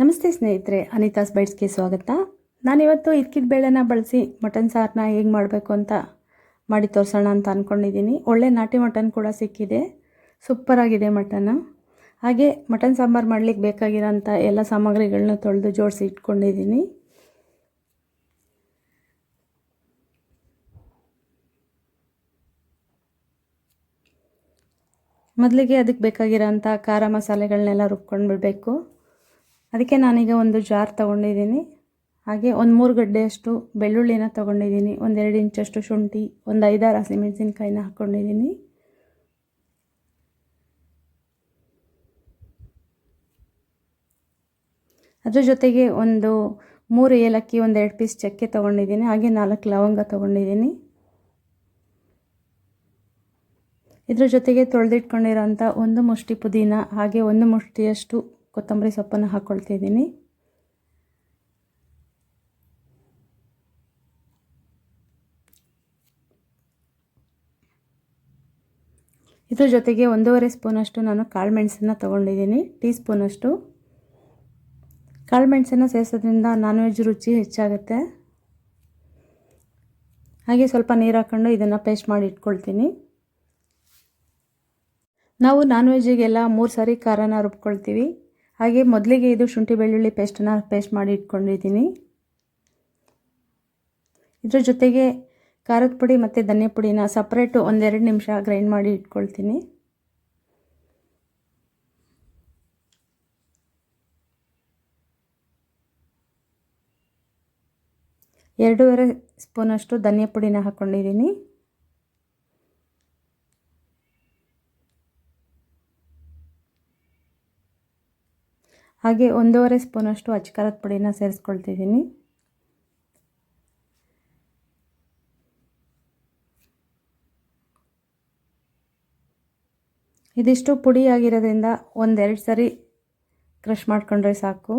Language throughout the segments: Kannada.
ನಮಸ್ತೆ ಸ್ನೇಹಿತರೆ ಅನಿತಾಸ್ ಬೈಟ್ಸ್ಗೆ ಸ್ವಾಗತ. ನಾನಿವತ್ತು ಇದ್ಕಿದ ಬೇಳೆನ ಬಳಸಿ ಮಟನ್ ಸಾರನ್ನ ಹೇಗೆ ಮಾಡಬೇಕು ಅಂತ ಮಾಡಿ ತೋರಿಸೋಣ ಅಂತ ಅಂದ್ಕೊಂಡಿದ್ದೀನಿ ಒಳ್ಳೆ ನಾಟಿ ಮಟನ್ ಕೂಡ ಸಿಕ್ಕಿದೆ. ಸೂಪರಾಗಿದೆ ಮಟನ್ ಹಾಗೆ ಮಟನ್ ಸಾಂಬಾರು ಮಾಡಲಿಕ್ಕೆ ಬೇಕಾಗಿರೋಂಥ ಎಲ್ಲ ಸಾಮಗ್ರಿಗಳನ್ನ ತೊಳೆದು ಜೋಡಿಸಿ ಇಟ್ಕೊಂಡಿದ್ದೀನಿ ಮೊದಲಿಗೆ ಅದಕ್ಕೆ ಬೇಕಾಗಿರೋಂಥ ಖಾರ ಮಸಾಲೆಗಳನ್ನೆಲ್ಲ ರುಬ್ಕೊಂಡು ಬಿಡಬೇಕು ಅದಕ್ಕೆ ನಾನೀಗ ಒಂದು ಜಾರ್ ತೊಗೊಂಡಿದ್ದೀನಿ. ಹಾಗೆ ಒಂದು ಮೂರು ಗಡ್ಡೆಯಷ್ಟು ಬೆಳ್ಳುಳ್ಳಿನ ತೊಗೊಂಡಿದ್ದೀನಿ. ಒಂದೆರಡು ಇಂಚಷ್ಟು ಶುಂಠಿ, ಒಂದು ಐದಾರು ಹಸಿಮೆಣಸಿನ್ಕಾಯಿನ ಹಾಕ್ಕೊಂಡಿದ್ದೀನಿ ಅದ್ರ ಜೊತೆಗೆ ಒಂದು ಮೂರು ಏಲಕ್ಕಿ ಒಂದೆರಡು ಪೀಸ್ ಚಕ್ಕೆ ತೊಗೊಂಡಿದ್ದೀನಿ. ಹಾಗೆ ನಾಲ್ಕು ಲವಂಗ ತೊಗೊಂಡಿದ್ದೀನಿ. ಇದ್ರ ಜೊತೆಗೆ ತೊಳೆದಿಟ್ಕೊಂಡಿರೋಂಥ ಒಂದು ಮುಷ್ಟಿ ಪುದೀನ, ಹಾಗೆ ಒಂದು ಮುಷ್ಟಿಯಷ್ಟು ಕೊತ್ತಂಬರಿ ಸೊಪ್ಪನ್ನು ಹಾಕ್ಕೊಳ್ತಿದ್ದೀನಿ ಇದ್ರ ಜೊತೆಗೆ ಒಂದೂವರೆ ಸ್ಪೂನಷ್ಟು ನಾನು ಕಾಳು ಮೆಣಸನ್ನು ತೊಗೊಂಡಿದ್ದೀನಿ. ಟೀ ಸ್ಪೂನಷ್ಟು ಕಾಳು ಮೆಣಸನ್ನು ಸೇರಿಸೋದ್ರಿಂದ ನಾನ್ ವೆಜ್ ರುಚಿ ಹೆಚ್ಚಾಗುತ್ತೆ. ಹಾಗೆ ಸ್ವಲ್ಪ ನೀರು ಹಾಕ್ಕೊಂಡು ಇದನ್ನು ಪೇಸ್ಟ್ ಮಾಡಿ ಇಟ್ಕೊಳ್ತೀನಿ. ನಾವು ನಾನ್ ವೆಜ್ಜಿಗೆಲ್ಲ ಮೂರು ಸಾರಿ ಖಾರನ ರುಬ್ಕೊಳ್ತೀವಿ. ಹಾಗೆ ಮೊದಲಿಗೆ ಇದು ಶುಂಠಿ ಬೆಳ್ಳುಳ್ಳಿ ಪೇಸ್ಟನ್ನು ಪೇಸ್ಟ್ ಮಾಡಿ ಇಟ್ಕೊಂಡಿದ್ದೀನಿ. ಇದ್ರ ಜೊತೆಗೆ ಖಾರದ ಪುಡಿ ಮತ್ತು ಧನ್ಯ ಪುಡಿನ ಸಪ್ರೇಟು ಒಂದೆರಡು ನಿಮಿಷ ಗ್ರೈಂಡ್ ಮಾಡಿ ಇಟ್ಕೊಳ್ತೀನಿ. ಎರಡೂವರೆ ಸ್ಪೂನಷ್ಟು ಧನಿಯಾ ಪುಡಿನ ಹಾಕ್ಕೊಂಡಿದ್ದೀನಿ ಹಾಗೆ ಒಂದೂವರೆ ಸ್ಪೂನಷ್ಟು ಅಚ್ಕಾರದ ಪುಡಿನ ಸೇರಿಸ್ಕೊಳ್ತಿದ್ದೀನಿ. ಇದಿಷ್ಟು ಪುಡಿ ಆಗಿರೋದ್ರಿಂದ ಒಂದೆರಡು ಸರಿ ಕ್ರಷ್ ಮಾಡಿಕೊಂಡ್ರೆ ಸಾಕು.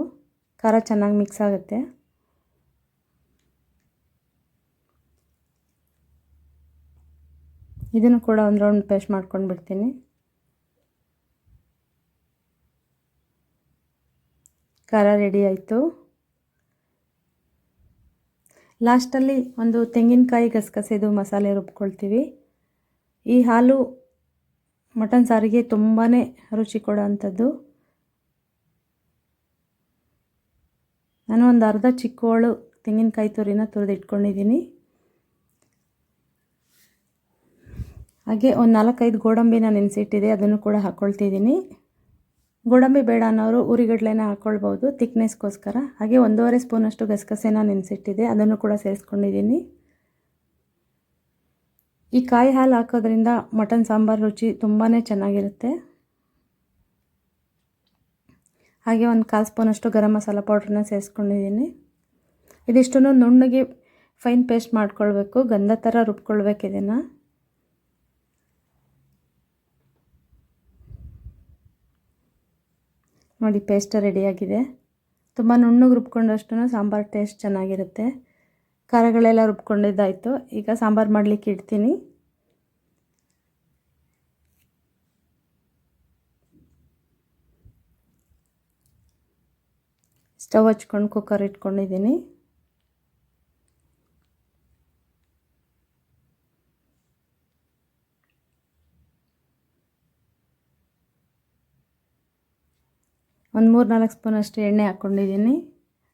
ಖಾರ ಚೆನ್ನಾಗಿ ಮಿಕ್ಸ್ ಆಗುತ್ತೆ. ಇದನ್ನು ಕೂಡ ಒಂದು ರೌಂಡ್ ಪೇಸ್ಟ್ ಮಾಡ್ಕೊಂಡು ಬಿಡ್ತೀನಿ ಖಾರ ರೆಡಿ ಆಯಿತು. ಲಾಸ್ಟಲ್ಲಿ ಒಂದು ತೆಂಗಿನಕಾಯಿ ಗಸಗಸೆದು ಮಸಾಲೆ ರುಬ್ಕೊಳ್ತೀವಿ. ಈ ಹಾಲು ಮಟನ್ ಸಾರಿಗೆ ತುಂಬಾ ರುಚಿ ಕೊಡೋ ಅಂಥದ್ದು ನಾನು ಒಂದು ಅರ್ಧ ಚಿಕ್ಕೋಳು ತೆಂಗಿನಕಾಯಿ ತುರಿನ ತುರಿದು ಇಟ್ಕೊಂಡಿದ್ದೀನಿ ಹಾಗೆ ಒಂದು ನಾಲ್ಕೈದು ಗೋಡಂಬಿನ ನೆನೆಸಿಟ್ಟಿದೆ, ಅದನ್ನು ಕೂಡ ಹಾಕ್ಕೊಳ್ತಿದ್ದೀನಿ ಗೋಡಂಬಿ ಬೇಡ ಅನ್ನೋರು ಉರಿಗಡ್ಲೆನ ಹಾಕ್ಕೊಳ್ಬೋದು ತಿಕ್ನೆಸ್ಗೋಸ್ಕರ. ಹಾಗೆ ಒಂದೂವರೆ ಸ್ಪೂನಷ್ಟು ಗಸಗಸೆನ ನೆನೆಸಿಟ್ಟಿದೆ, ಅದನ್ನು ಕೂಡ ಸೇರಿಸ್ಕೊಂಡಿದ್ದೀನಿ. ಈ ಕಾಯಿ ಹಾಲು ಹಾಕೋದ್ರಿಂದ ಮಟನ್ ಸಾಂಬಾರು ರುಚಿ ತುಂಬಾ ಚೆನ್ನಾಗಿರುತ್ತೆ. ಹಾಗೆ ಒಂದು ಕಾಲು ಸ್ಪೂನಷ್ಟು ಗರಂ ಮಸಾಲ ಪೌಡ್ರನ್ನ ಸೇರಿಸ್ಕೊಂಡಿದ್ದೀನಿ. ಇದಿಷ್ಟು ನುಣ್ಣಗೆ ಫೈನ್ ಪೇಸ್ಟ್ ಮಾಡ್ಕೊಳ್ಬೇಕು, ಗಂಧ ಥರ ರುಬ್ಕೊಳ್ಬೇಕು ಇದನ್ನು. ನೋಡಿ ಪೇಸ್ಟ ರೆಡಿಯಾಗಿದೆ ತುಂಬ ನುಣ್ಣಗೆ ರುಬ್ಕೊಂಡಷ್ಟು ಸಾಂಬಾರು ಟೇಸ್ಟ್ ಚೆನ್ನಾಗಿರುತ್ತೆ. ಖಾರಗಳೆಲ್ಲ ರುಬ್ಕೊಂಡಿದ್ದಾಯಿತು. ಈಗ ಸಾಂಬಾರು ಮಾಡಲಿಕ್ಕೆ ಇಡ್ತೀನಿ. ಸ್ಟವ್ ಹಚ್ಕೊಂಡು ಕುಕ್ಕರ್ ಇಟ್ಕೊಂಡಿದ್ದೀನಿ. ಒಂದು ಮೂರು ನಾಲ್ಕು ಸ್ಪೂನಷ್ಟು ಎಣ್ಣೆ ಹಾಕ್ಕೊಂಡಿದ್ದೀನಿ.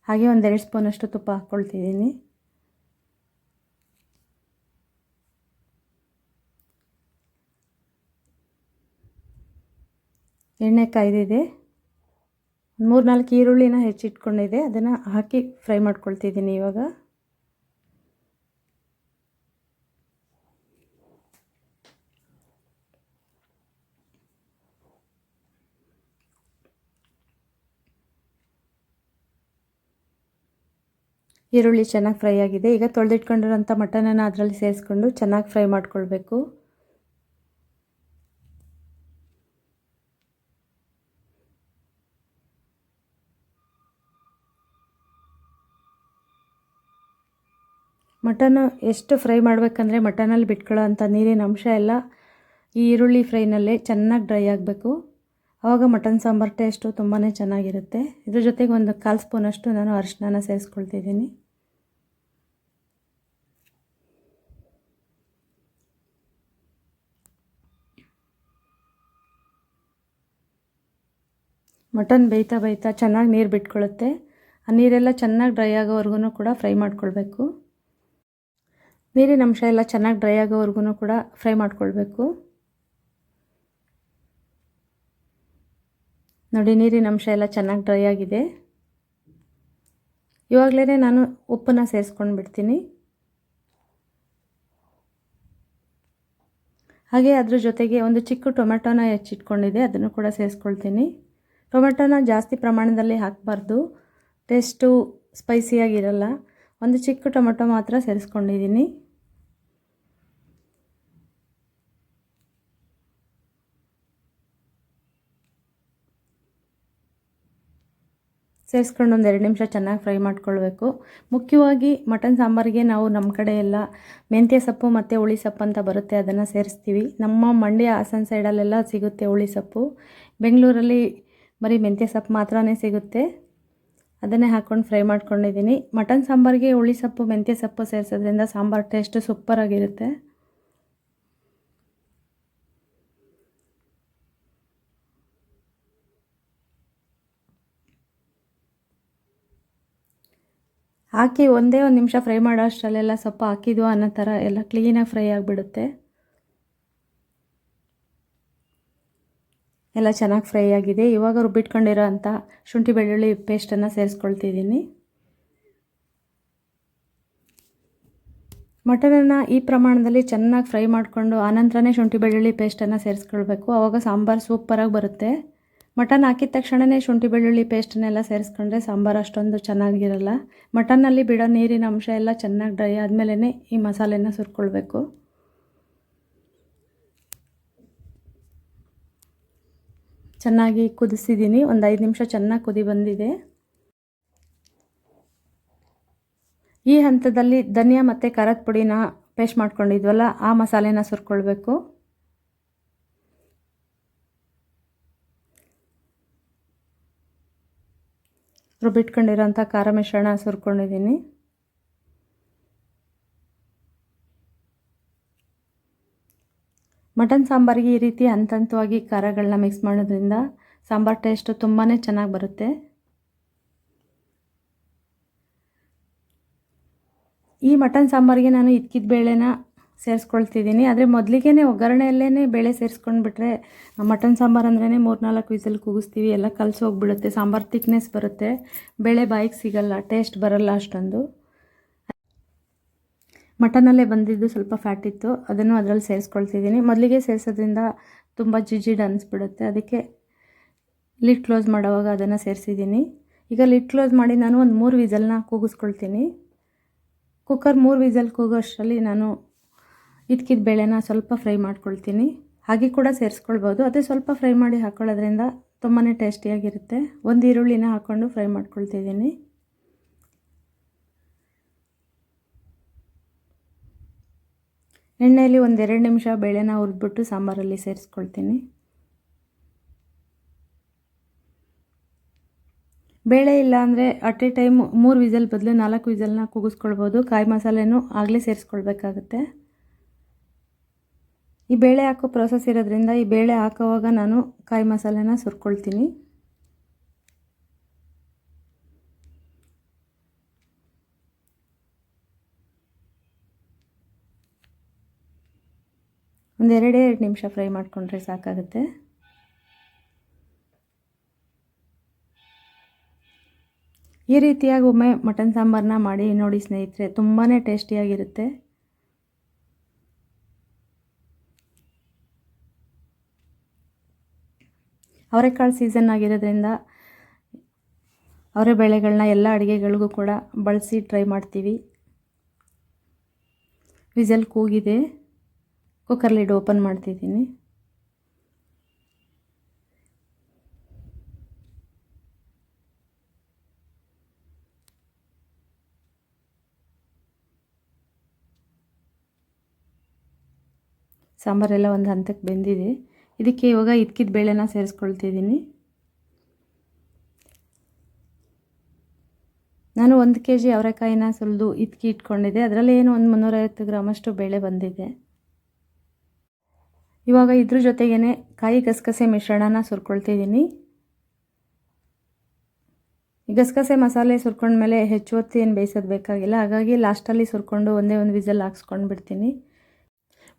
ಹಾಗೆ ಒಂದೆರಡು ಸ್ಪೂನಷ್ಟು ತುಪ್ಪ ಹಾಕ್ಕೊಳ್ತಿದ್ದೀನಿ. ಎಣ್ಣೆ ಕಾಯ್ದಿದೆ. ಮೂರು ನಾಲ್ಕು ಈರುಳ್ಳಿನ ಹೆಚ್ಚಿಟ್ಕೊಂಡಿದೆ. ಅದನ್ನು ಹಾಕಿ ಫ್ರೈ ಮಾಡ್ಕೊಳ್ತಿದ್ದೀನಿ ಇವಾಗ. ಈರುಳ್ಳಿ ಚೆನ್ನಾಗಿ ಫ್ರೈ ಆಗಿದೆ. ಈಗ ತೊಳೆದಿಟ್ಕೊಂಡಿರೋಂಥ ಮಟನನ್ನು ಅದರಲ್ಲಿ ಸೇರಿಸ್ಕೊಂಡು ಚೆನ್ನಾಗಿ ಫ್ರೈ ಮಾಡ್ಕೊಳ್ಬೇಕು. ಮಟನ್ ಎಷ್ಟು ಫ್ರೈ ಮಾಡಬೇಕಂದ್ರೆ ಮಟನಲ್ಲಿ ಬಿಟ್ಕೊಳ್ಳೋ ಅಂಥ ನೀರಿನ ಅಂಶ ಎಲ್ಲ ಈ ಈರುಳ್ಳಿ ಫ್ರೈನಲ್ಲೇ ಚೆನ್ನಾಗಿ ಡ್ರೈ ಆಗಬೇಕು. ಆವಾಗ ಮಟನ್ ಸಾಂಬಾರು ಟೇಸ್ಟು ತುಂಬಾ ಚೆನ್ನಾಗಿರುತ್ತೆ. ಇದ್ರ ಜೊತೆಗೆ ಒಂದು ಕಾಲು ಸ್ಪೂನಷ್ಟು ನಾನು ಅರಿಶಿನ ಸೇರಿಸ್ಕೊಳ್ತಿದ್ದೀನಿ. ಮಟನ್ ಬೇಯ್ತಾ ಬೇಯ್ತಾ ಚೆನ್ನಾಗಿ ನೀರು ಬಿಟ್ಕೊಳ್ಳುತ್ತೆ ಆ ನೀರೆಲ್ಲ ಚೆನ್ನಾಗಿ ಡ್ರೈ ಆಗೋವರೆಗೂ ಕೂಡ ಫ್ರೈ ಮಾಡ್ಕೊಳ್ಬೇಕು. ನೀರಿನ ಅಂಶ ಎಲ್ಲ ಚೆನ್ನಾಗಿ ಡ್ರೈ ಆಗೋವರೆಗೂ ಕೂಡ ಫ್ರೈ ಮಾಡ್ಕೊಳ್ಬೇಕು. ನೋಡಿ, ನೀರಿನ ಅಂಶ ಎಲ್ಲ ಚೆನ್ನಾಗಿ ಡ್ರೈ ಆಗಿದೆ. ಇವಾಗಲೇ ನಾನು ಉಪ್ಪನ್ನು ಸೇರಿಸ್ಕೊಂಡು ಬಿಡ್ತೀನಿ. ಹಾಗೆ ಅದ್ರ ಜೊತೆಗೆ ಒಂದು ಚಿಕ್ಕ ಟೊಮೆಟೊನ ಹೆಚ್ಚಿಟ್ಕೊಂಡಿದೆ ಅದನ್ನು ಕೂಡ ಸೇರಿಸ್ಕೊಳ್ತೀನಿ. ಟೊಮೆಟೊನ ಜಾಸ್ತಿ ಪ್ರಮಾಣದಲ್ಲಿ ಹಾಕಬಾರ್ದು. ಟೇಸ್ಟು ಸ್ಪೈಸಿಯಾಗಿರಲ್ಲ ಒಂದು ಚಿಕ್ಕ ಟೊಮೆಟೊ ಮಾತ್ರ ಸೇರಿಸ್ಕೊಂಡಿದ್ದೀನಿ. ಸೇರಿಸ್ಕೊಂಡು ಒಂದು ಎರಡು ನಿಮಿಷ ಚೆನ್ನಾಗಿ ಫ್ರೈ ಮಾಡ್ಕೊಳ್ಬೇಕು. ಮುಖ್ಯವಾಗಿ ಮಟನ್ ಸಾಂಬಾರಿಗೆ ನಾವು ನಮ್ಮ ಕಡೆ ಎಲ್ಲ ಮೆಂತ್ಯ ಸೊಪ್ಪು ಮತ್ತು ಹುಳಿ ಸೊಪ್ಪು ಅಂತ ಬರುತ್ತೆ, ಅದನ್ನು ಸೇರಿಸ್ತೀವಿ. ನಮ್ಮ ಮಂಡ್ಯ ಹಾಸನ ಸೈಡಲ್ಲೆಲ್ಲ ಸಿಗುತ್ತೆ ಹುಳಿ ಸೊಪ್ಪು. ಬೆಂಗಳೂರಲ್ಲಿ ಬರೀ ಮೆಂತ್ಯ ಸೊಪ್ಪು ಮಾತ್ರನೇ ಸಿಗುತ್ತೆ. ಅದನ್ನೇ ಹಾಕ್ಕೊಂಡು ಫ್ರೈ ಮಾಡ್ಕೊಂಡಿದ್ದೀನಿ ಮಟನ್ ಸಾಂಬಾರಿಗೆ ಹುಳಿ ಸೊಪ್ಪು, ಮೆಂತ್ಯ ಸೊಪ್ಪು ಸೇರಿಸೋದ್ರಿಂದ ಸಾಂಬಾರು ಟೇಸ್ಟು ಸೂಪರಾಗಿರುತ್ತೆ ಹಾಕಿ ಒಂದೇ ಒಂದು ನಿಮಿಷ ಫ್ರೈ ಮಾಡೋ ಅಷ್ಟರಲ್ಲೆಲ್ಲ ಸೊಪ್ಪು ಹಾಕಿದ್ವು ಅನ್ನೋ ಥರ ಎಲ್ಲ ಕ್ಲೀನಾಗಿ ಫ್ರೈ ಆಗಿಬಿಡುತ್ತೆ. ಎಲ್ಲ ಚೆನ್ನಾಗಿ ಫ್ರೈ ಆಗಿದೆ. ಇವಾಗ ರುಬ್ಬಿಟ್ಕೊಂಡಿರೋ ಅಂಥ ಶುಂಠಿ ಬೆಳ್ಳುಳ್ಳಿ ಪೇಸ್ಟನ್ನು ಸೇರಿಸ್ಕೊಳ್ತಿದ್ದೀನಿ. ಮಟನನ್ನು ಈ ಪ್ರಮಾಣದಲ್ಲಿ ಚೆನ್ನಾಗಿ ಫ್ರೈ ಮಾಡಿಕೊಂಡು ಆನಂತರನೇ ಶುಂಠಿ ಬೆಳ್ಳುಳ್ಳಿ ಪೇಸ್ಟನ್ನು ಸೇರಿಸ್ಕೊಳ್ಬೇಕು. ಆವಾಗ ಸಾಂಬಾರು ಸೂಪರಾಗಿ ಬರುತ್ತೆ. ಮಟನ್ ಹಾಕಿದ ತಕ್ಷಣವೇ ಶುಂಠಿ ಬೆಳ್ಳುಳ್ಳಿ ಪೇಸ್ಟನ್ನೆಲ್ಲ ಸೇರಿಸ್ಕೊಂಡ್ರೆ ಸಾಂಬಾರು ಅಷ್ಟೊಂದು ಚೆನ್ನಾಗಿರಲ್ಲ. ಮಟನ್ನಲ್ಲಿ ಬಿಡೋ ನೀರಿನ ಅಂಶ ಎಲ್ಲ ಚೆನ್ನಾಗಿ ಡ್ರೈ ಆದಮೇಲೆ ಈ ಮಸಾಲೆನ ಸುರ್ಕೊಳ್ಬೇಕು. ಚೆನ್ನಾಗಿ ಕುದಿಸಿದ್ದೀನಿ ಒಂದು ಐದು ನಿಮಿಷ ಚೆನ್ನಾಗಿ ಕುದಿ ಬಂದಿದೆ. ಈ ಹಂತದಲ್ಲಿ ಧನಿಯಾ ಮತ್ತು ಖಾರದ ಪುಡಿನ ಪೇಸ್ಟ್ ಮಾಡ್ಕೊಂಡಿದ್ವಲ್ಲ, ಆ ಮಸಾಲೆನ ಸುರ್ಕೊಳ್ಬೇಕು. ರುಬ್ಬಿಟ್ಕೊಂಡಿರೋಂಥ ಖಾರ ಮಿಶ್ರಣ ಸುರ್ಕೊಂಡಿದ್ದೀನಿ. ಮಟನ್ ಸಾಂಬಾರಿಗೆ ಈ ರೀತಿ ಹಂತ ಹಂತವಾಗಿ ಖಾರಗಳನ್ನ ಮಿಕ್ಸ್ ಮಾಡೋದ್ರಿಂದ ಸಾಂಬಾರು ಟೇಸ್ಟು ತುಂಬಾ ಚೆನ್ನಾಗಿ ಬರುತ್ತೆ. ಈ ಮಟನ್ ಸಾಂಬಾರಿಗೆ ನಾನು ಇದ್ಕಿದ ಬೇಳೆನ ಸೇರಿಸ್ಕೊಳ್ತಿದ್ದೀನಿ. ಆದರೆ ಮೊದಲಿಗೆ ಒಗ್ಗರಣೆಯಲ್ಲೇ ಬೇಳೆ ಸೇರಿಸ್ಕೊಂಡ್ಬಿಟ್ರೆ ಮಟನ್ ಸಾಂಬಾರು ಅಂದ್ರೇ ಮೂರು ನಾಲ್ಕು ವಿಸಲ್ ಕೂಗಿಸ್ತೀವಿ, ಎಲ್ಲ ಕಲಸಿ ಹೋಗ್ಬಿಡುತ್ತೆ, ಸಾಂಬಾರು ತಿಕ್ನೆಸ್ ಬರುತ್ತೆ. ಬೇಳೆ ಬಾಯಿಗೆ ಸಿಗಲ್ಲ ಟೇಸ್ಟ್ ಬರಲ್ಲ ಅಷ್ಟೊಂದು. ಮಟನಲ್ಲೇ ಬಂದಿದ್ದು ಸ್ವಲ್ಪ ಫ್ಯಾಟ್ ಇತ್ತು, ಅದನ್ನು ಅದರಲ್ಲಿ ಸೇರಿಸ್ಕೊಳ್ತಿದ್ದೀನಿ. ಮೊದಲಿಗೆ ಸೇರಿಸೋದ್ರಿಂದ ತುಂಬ ಜಿಜಿಡ್ ಅನಿಸ್ಬಿಡುತ್ತೆ. ಅದಕ್ಕೆ ಲಿಡ್ ಕ್ಲೋಸ್ ಮಾಡೋವಾಗ ಅದನ್ನು ಸೇರಿಸಿದ್ದೀನಿ. ಈಗ ಲಿಡ್ ಕ್ಲೋಸ್ ಮಾಡಿ ನಾನು ಒಂದು ಮೂರು ವಿಸಲ್ನ ಕೂಗಿಸ್ಕೊಳ್ತೀನಿ. ಕುಕ್ಕರ್ ಮೂರು ವಿಸಲ್ ಕೂಗೋಷ್ಟರಲ್ಲಿ ನಾನು ಇದ್ಕಿದ ಬೇಳೆನ ಸ್ವಲ್ಪ ಫ್ರೈ ಮಾಡ್ಕೊಳ್ತೀನಿ. ಹಾಗೆ ಕೂಡ ಸೇರಿಸ್ಕೊಳ್ಬೋದು. ಅದೇ ಸ್ವಲ್ಪ ಫ್ರೈ ಮಾಡಿ ಹಾಕ್ಕೊಳ್ಳೋದ್ರಿಂದ ತುಂಬಾ ಟೇಸ್ಟಿಯಾಗಿರುತ್ತೆ. ಒಂದು ಈರುಳ್ಳಿನ ಹಾಕ್ಕೊಂಡು ಫ್ರೈ ಮಾಡ್ಕೊಳ್ತಿದ್ದೀನಿ. ಎಣ್ಣೆಯಲ್ಲಿ ಒಂದೆರಡು ನಿಮಿಷ ಬೇಳೆನ ಹುರಿದ್ಬಿಟ್ಟು ಸಾಂಬಾರಲ್ಲಿ ಸೇರಿಸ್ಕೊಳ್ತೀನಿ. ಬೇಳೆ ಇಲ್ಲ ಅಂದರೆ ಅಟ್ ಎ ಟೈಮ್ ಮೂರು ವಿಸಲ್ ಬದಲು ನಾಲ್ಕು ವಿಸಲ್ನ ಕೂಗಿಸ್ಕೊಳ್ಬೋದು. ಕಾಯಿ ಮಸಾಲೆನೂ ಆಗಲೇ ಸೇರಿಸ್ಕೊಳ್ಬೇಕಾಗತ್ತೆ. ಈ ಬೇಳೆ ಹಾಕೋ ಪ್ರೊಸೆಸ್ ಇರೋದ್ರಿಂದ ಈ ಬೇಳೆ ಹಾಕೋವಾಗ ನಾನು ಕಾಯಿ ಮಸಾಲೆನ ಸುರ್ಕೊಳ್ತೀನಿ. ಒಂದೆರಡೇ ಎರಡೇ ನಿಮಿಷ ಫ್ರೈ ಮಾಡಿಕೊಂಡ್ರೆ ಸಾಕಾಗುತ್ತೆ. ಈ ರೀತಿಯಾಗಿ ಒಮ್ಮೆ ಮಟನ್ ಸಾಂಬಾರನ್ನ ಮಾಡಿ ನೋಡಿ ಸ್ನೇಹಿತರೆ ತುಂಬಾ ಟೇಸ್ಟಿಯಾಗಿರುತ್ತೆ. ಅವರೆಕಾಳು ಸೀಸನ್ ಆಗಿರೋದ್ರಿಂದ ಅವರೆ ಬೇಳೆಗಳನ್ನ ಎಲ್ಲ ಅಡುಗೆಗಳಿಗೂ ಕೂಡ ಬಳಸಿ ಟ್ರೈ ಮಾಡ್ತೀವಿ. ವಿಸಲ್ ಕೂಗಿದೆ. ಕುಕ್ಕರ್ ಲಿಡ್ ಓಪನ್ ಮಾಡ್ತಿದ್ದೀನಿ. ಸಾಂಬಾರೆಲ್ಲ ಒಂದು ಹಂತಕ್ಕೆ ಬೆಂದಿದೆ. ಇದಕ್ಕೆ ಇವಾಗ ಇದ್ಕಿದ ಬೇಳೆನ ಸೇರಿಸ್ಕೊಳ್ತಿದ್ದೀನಿ. ನಾನು ಒಂದು ಕೆ ಜಿ ಅವರೆಕಾಯಿನ ಸುಲಿದು ಇದ್ಕಿ ಇಟ್ಕೊಂಡಿದ್ದೆ. ಅದರಲ್ಲಿ ಏನು ಒಂದು ಮುನ್ನೂರೈವತ್ತು ಗ್ರಾಮಷ್ಟು ಬೇಳೆ ಬಂದಿದೆ. ಇವಾಗ ಇದ್ರ ಜೊತೆಗೇ ಕಾಯಿ ಗಸಗಸೆ ಮಿಶ್ರಣನ ಸುರ್ಕೊಳ್ತಿದ್ದೀನಿ. ಗಸಗಸೆ ಮಸಾಲೆ ಸುರ್ಕೊಂಡ್ಮೇಲೆ ಹೆಚ್ಚು ಹೊತ್ತು ಏನು ಬೇಯಿಸೋದು ಬೇಕಾಗಿಲ್ಲ. ಹಾಗಾಗಿ ಲಾಸ್ಟಲ್ಲಿ ಸುರ್ಕೊಂಡು ಒಂದೇ ಒಂದು ವಿಸಲ್ ಹಾಕ್ಸ್ಕೊಂಡು ಬಿಡ್ತೀನಿ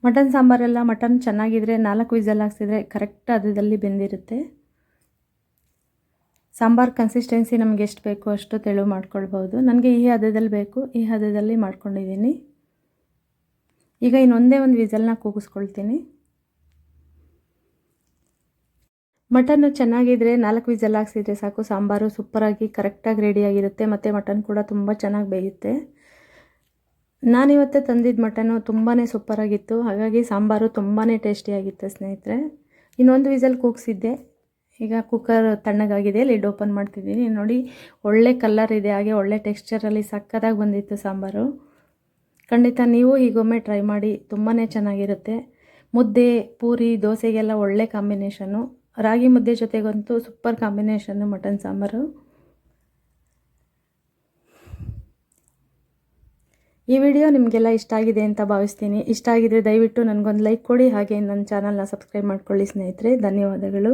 ಮಟನ್ ಸಾಂಬಾರೆಲ್ಲ, ಮಟನ್ ಚೆನ್ನಾಗಿದ್ರೆ ನಾಲ್ಕು ವಿಸಲ್ ಹಾಕ್ಸಿದ್ರೆ ಕರೆಕ್ಟ್ ಅದರಲ್ಲಿ ಬೆಂದಿರುತ್ತೆ. ಸಾಂಬಾರು ಕನ್ಸಿಸ್ಟೆನ್ಸಿ ನಮ್ಗೆ ಎಷ್ಟು ಬೇಕು ಅಷ್ಟು ತೆಳು ಮಾಡ್ಕೊಳ್ಬೋದು. ನನಗೆ ಈ ಹದದಲ್ಲಿ ಬೇಕು, ಈ ಹದದಲ್ಲಿ ಮಾಡ್ಕೊಂಡಿದ್ದೀನಿ. ಈಗ ಇನ್ನೊಂದೇ ಒಂದು ವಿಸಲ್ನ ಕೂಗಿಸ್ಕೊಳ್ತೀನಿ. ಮಟನ್ನು ಚೆನ್ನಾಗಿದ್ರೆ ನಾಲ್ಕು ವಿಸಲ್ ಹಾಕ್ಸಿದ್ರೆ ಸಾಕು. ಸಾಂಬಾರು ಸೂಪರಾಗಿ ಕರೆಕ್ಟಾಗಿ ರೆಡಿಯಾಗಿರುತ್ತೆ ಮತ್ತು ಮಟನ್ ಕೂಡ ತುಂಬ ಚೆನ್ನಾಗಿ ಬೇಯುತ್ತೆ. ನಾನಿವತ್ತೇ ತಂದಿದ್ದ ಮಟನು ತುಂಬಾ ಸೂಪರಾಗಿತ್ತು ಹಾಗಾಗಿ ಸಾಂಬಾರು ತುಂಬಾ ಟೇಸ್ಟಿಯಾಗಿತ್ತು ಸ್ನೇಹಿತರೆ. ಇನ್ನೊಂದು ವಿಸಲ್ ಕೂಗಿಸಿದ್ದೆ. ಈಗ ಕುಕ್ಕರ್ ತಣ್ಣಗಾಗಿದೆ. ಲಿಡ್ ಓಪನ್ ಮಾಡ್ತಿದ್ದೀನಿ. ನೋಡಿ, ಒಳ್ಳೆ ಕಲರ್ ಇದೆ. ಹಾಗೆ ಒಳ್ಳೆ ಟೆಕ್ಸ್ಚರಲ್ಲಿ ಸಕ್ಕತ್ತಾಗಿ ಬಂದಿತ್ತು ಸಾಂಬಾರು. ಖಂಡಿತ ನೀವು ಹೀಗೊಮ್ಮೆ ಟ್ರೈ ಮಾಡಿ ತುಂಬಾ ಚೆನ್ನಾಗಿರುತ್ತೆ. ಮುದ್ದೆ, ಪೂರಿ, ದೋಸೆಗೆಲ್ಲ ಒಳ್ಳೆ ಕಾಂಬಿನೇಷನು ರಾಗಿ ಮುದ್ದೆ ಜೊತೆಗಂತೂ ಸೂಪರ್ ಕಾಂಬಿನೇಷನ್ನು ಮಟನ್ ಸಾಂಬಾರು. ಈ ವಿಡಿಯೋ ನಿಮಗೆಲ್ಲ ಇಷ್ಟ ಆಗಿದೆ ಅಂತ ಭಾವಿಸ್ತೀನಿ. ಇಷ್ಟ ಆಗಿದ್ರೆ ದಯವಿಟ್ಟು ನನಗೊಂದು ಲೈಕ್ ಕೊಡಿ ಹಾಗೆ ನನ್ನ ಚಾನಲ್ನ ಸಬ್ಸ್ಕ್ರೈಬ್ ಮಾಡ್ಕೊಳ್ಳಿ ಸ್ನೇಹಿತರೆ. ಧನ್ಯವಾದಗಳು.